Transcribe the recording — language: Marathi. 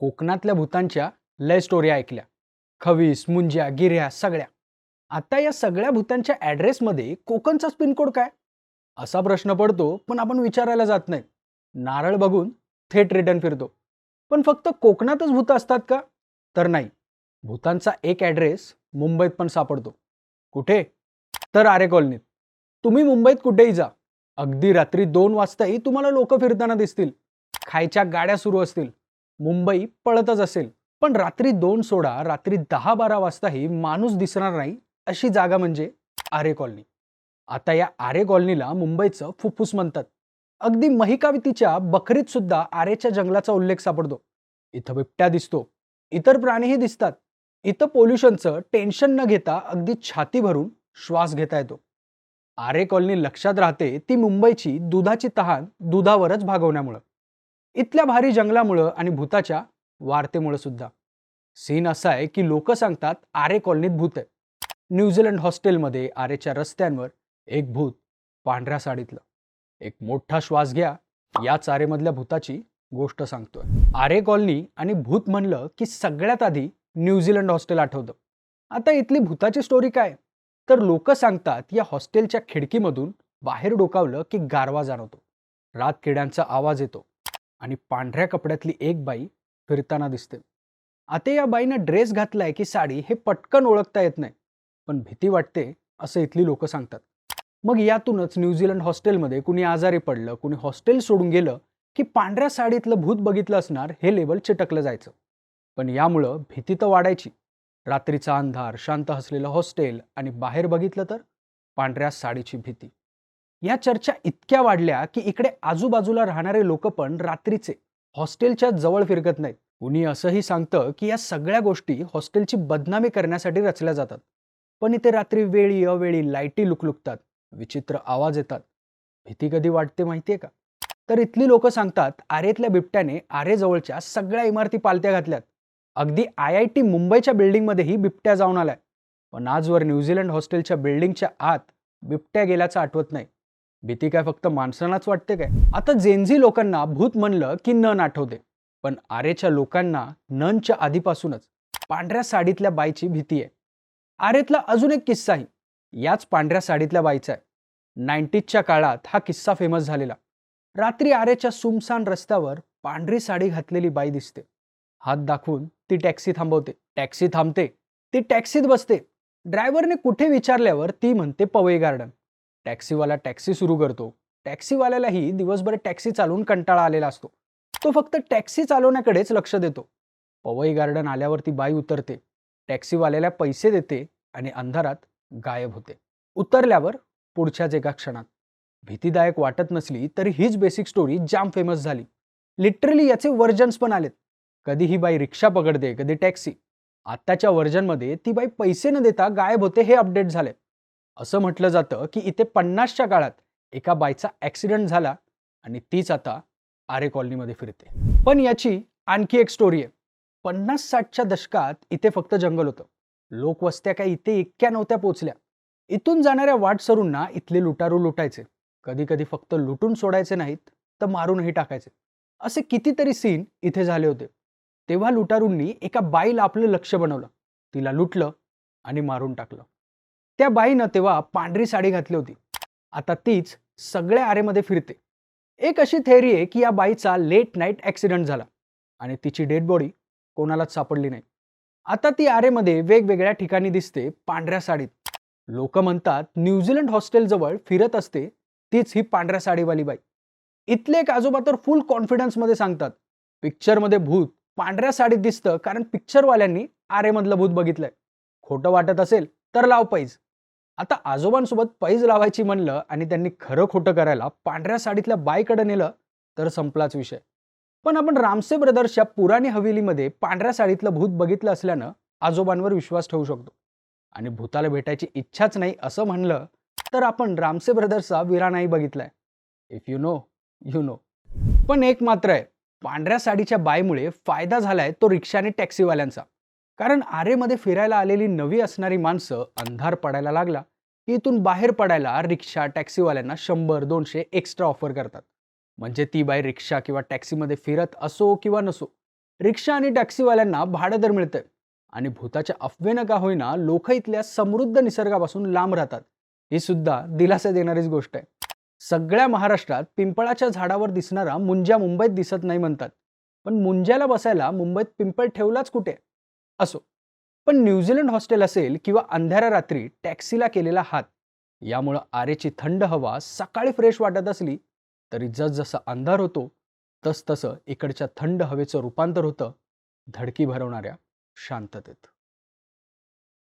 कोकणातल्या भूतांच्या लय स्टोरी ऐकल्या. खवीस मुंज्या गिर्या सगळ्या. आता या सगळ्या भूतांच्या ॲड्रेसमध्ये कोकणचाच पिनकोड काय? असा प्रश्न पडतो पण आपण विचारायला जात नाही. नारळ बघून थेट रिटर्न फिरतो. पण फक्त कोकणातच भूत असतात का? तर नाही. भूतांचा एक ॲड्रेस मुंबईत पण सापडतो. कुठे? तर आरे कॉलनीत तुम्ही मुंबईत कुठेही जा. अगदी रात्री दोन वाजताही तुम्हाला लोक फिरताना दिसतील. खायच्या गाड्या सुरू असतील. मुंबई पळतच असेल. पण रात्री दोन सोडा रात्री दहा बारा वाजताही माणूस दिसणार नाही अशी जागा म्हणजे आरे कॉलनी. आता या आरे कॉलनीला मुंबईचं फुफ्फुस म्हणतात. अगदी महिकावितीच्या बकरीत सुद्धा आरेच्या जंगलाचा उल्लेख सापडतो. इथं बिबट्या दिसतो. इतर प्राणीही दिसतात. इथं पोल्युशनचं टेन्शन न घेता अगदी छाती भरून श्वास घेता येतो. आरे कॉलनी लक्षात राहते ती मुंबईची दुधाची तहान दुधावरच भागवण्यामुळं. इथल्या भारी जंगलामुळं आणि भूताच्या वार्तेमुळं सुद्धा. सीन असा आहे की लोक सांगतात आरे कॉलनीत भूत आहे. न्यूझीलंड हॉस्टेलमध्ये आरेच्या रस्त्यांवर एक भूत पांढऱ्या साडीतलं. एक मोठा श्वास घ्या याच आरेमधल्या भूताची गोष्ट सांगतोय. आरे कॉलनी आणि भूत म्हणलं की सगळ्यात आधी न्यूझीलंड हॉस्टेल आठवतं. आता इथली भूताची स्टोरी काय? तर लोक सांगतात या हॉस्टेलच्या खिडकीमधून बाहेर डोकावलं की गारवा जाणवतो. रात किड्यांचा आवाज येतो. आणि पांढऱ्या कपड्यातली एक बाई फिरताना दिसते. आता या बाईनं ड्रेस घातलाय की साडी हे पटकन ओळखता येत नाही पण भीती वाटते असं इथली लोक सांगतात. मग यातूनच न्यूझीलंड हॉस्टेलमध्ये कुणी आजारी पडलं कुणी हॉस्टेल सोडून गेलं की पांढऱ्या साडीतलं भूत बघितलं असणार हे लेवल चिटकलं जायचं. पण यामुळं भीती तर वाढायची. रात्रीचा अंधार शांत असलेलं हॉस्टेल आणि बाहेर बघितलं तर पांढऱ्या साडीची भीती. या चर्चा इतक्या वाढल्या की इकडे आजूबाजूला राहणारे लोक पण रात्रीचे हॉस्टेलच्या जवळ फिरकत नाहीत. कुणी असंही सांगतं की या सगळ्या गोष्टी हॉस्टेलची बदनामी करण्यासाठी रचल्या जातात. पण इथे रात्री वेळी अवेळी लाईटी लुकलुकतात विचित्र आवाज येतात. भीती कधी वाटते माहितीये का? तर इथली लोक सांगतात आरेतल्या बिबट्याने आरेजवळच्या सगळ्या इमारती पालत्या घातल्यात. अगदी आय आय टी मुंबईच्या बिल्डिंगमध्येही बिबट्या जाऊन आलाय. पण आजवर न्यूझीलंड हॉस्टेलच्या बिल्डिंगच्या आत बिबट्या गेल्याचं आठवत नाही. भीती काय फक्त माणसांनाच वाटते काय? आता जेनझी लोकांना भूत म्हणलं की नन आठवते. पण आरेच्या लोकांना ननच्या आधीपासूनच. पांढऱ्या साडीतल्या बाईची भीती आहे. आरेतला अजून एक किस्सा आहे. याच पांढऱ्या साडीतल्या बाईचा आहे. नाईन्टीजच्या काळात हा किस्सा फेमस झालेला. रात्री आरेच्या सुमसान रस्त्यावर पांढरी साडी घातलेली बाई दिसते. हात दाखवून ती टॅक्सी थांबवते. टॅक्सी थांबते. ती टॅक्सीत बसते. ड्रायव्हरने कुठे विचारल्यावर ती म्हणते पवई गार्डन. टॅक्सीवाला टॅक्सी सुरू करतो. टॅक्सीवाल्यालाही दिवसभर टॅक्सी चालवून कंटाळा आलेला असतो. तो फक्त टॅक्सी चालवण्याकडेच लक्ष देतो. पवई गार्डन आल्यावर ती बाई उतरते. टॅक्सीवाल्याला पैसे देते आणि अंधारात गायब होते. उतरल्यावर पुढच्याच एका क्षणात. भीतीदायक वाटत नसली तरी हीच बेसिक स्टोरी जाम फेमस झाली. लिटरली याचे वर्जन्स पण आलेत. कधी ही बाई रिक्षा पकडते कधी टॅक्सी. आत्ताच्या व्हर्जनमध्ये ती बाई पैसे न देता गायब होते हे अपडेट झाले. असं म्हटलं जातं की इथे पन्नासच्या काळात एका बाईचा ॲक्सिडेंट झाला आणि तीच आता आरे कॉलनीमध्ये फिरते. पण याची आणखी एक स्टोरी आहे. पन्नास साठच्या दशकात इथे फक्त जंगल होतं. लोकवस्त्या काय इथे इतक्या नव्हत्या पोचल्या. इथून जाणाऱ्या वाटसरूंना इथले लुटारू लुटायचे. कधी कधी फक्त लुटून सोडायचे नाहीत तर मारूनही टाकायचे. असे कितीतरी सीन इथे झाले होते. तेव्हा लुटारूंनी एका बाईला आपलं लक्ष बनवलं. तिला लुटलं आणि मारून टाकलं. त्या बाईनं तेव्हा पांढरी साडी घातली होती. आता तीच सगळ्या आरेमध्ये फिरते. एक अशी थेअरी आहे की या बाईचा लेट नाईट ॲक्सिडेंट झाला आणि तिची डेड बॉडी कोणालाच सापडली नाही. आता ती आरेमध्ये वेगवेगळ्या ठिकाणी दिसते पांढऱ्या साडीत. लोक म्हणतात न्यूझीलंड हॉस्टेलजवळ फिरत असते तीच ही पांढऱ्या साडीवाली बाई. इथले एक आजोबा तर फुल कॉन्फिडन्समध्ये सांगतात पिक्चरमध्ये भूत पांढऱ्या साडीत दिसतं कारण पिक्चरवाल्यांनी आरेमधलं भूत बघितलंय. खोटं वाटत असेल तर लाव पाहिजे आता आजोबांसोबत पैज लावायची म्हणलं आणि त्यांनी खरं खोटं करायला पांढऱ्या साडीतल्या बाईकडे नेलं तर संपलाच विषय. पण आपण रामसे ब्रदर्सच्या पुराणी हवेलीमध्ये पांढऱ्या साडीतलं भूत बघितलं असल्यानं आजोबांवर विश्वास ठेवू शकतो. आणि भूताला भेटायची इच्छाच नाही असं म्हणलं तर आपण रामसे ब्रदर्सचा विरानाही बघितलाय. If you know you know पण एक मात्र आहे पांढऱ्या साडीच्या बाईमुळे फायदा झालाय तो रिक्षा आणि टॅक्सीवाल्यांचा. कारण आरेमध्ये फिरायला आलेली नवी असणारी माणसं अंधार पडायला लागला. की इथून बाहेर पडायला रिक्षा टॅक्सीवाल्यांना शंभर दोनशे एक्स्ट्रा ऑफर करतात. म्हणजे ती बाई रिक्षा किंवा टॅक्सीमध्ये फिरत असो किंवा नसो रिक्षा आणि टॅक्सीवाल्यांना भाडं दर मिळतंय. आणि भूताच्या अफवेनं का होईना लोक इथल्या समृद्ध निसर्गापासून लांब राहतात. ही सुद्धा दिलासा देणारीच गोष्ट आहे. सगळ्या महाराष्ट्रात पिंपळाच्या झाडावर दिसणारा मुंज्या मुंबईत दिसत नाही म्हणतात. पण मुंज्याला बसायला मुंबईत पिंपळ ठेवलाच कुठे? असो. पण न्यूझीलंड हॉस्टेल असेल किंवा अंधाऱ्या रात्री टॅक्सीला केलेला हात यामुळं आरेची थंड हवा सकाळी फ्रेश वाटत असली तरी जसजसा अंधार होतो तसतसं इकडच्या थंड हवेचं रूपांतर होतं धडकी भरवणाऱ्या शांततेत.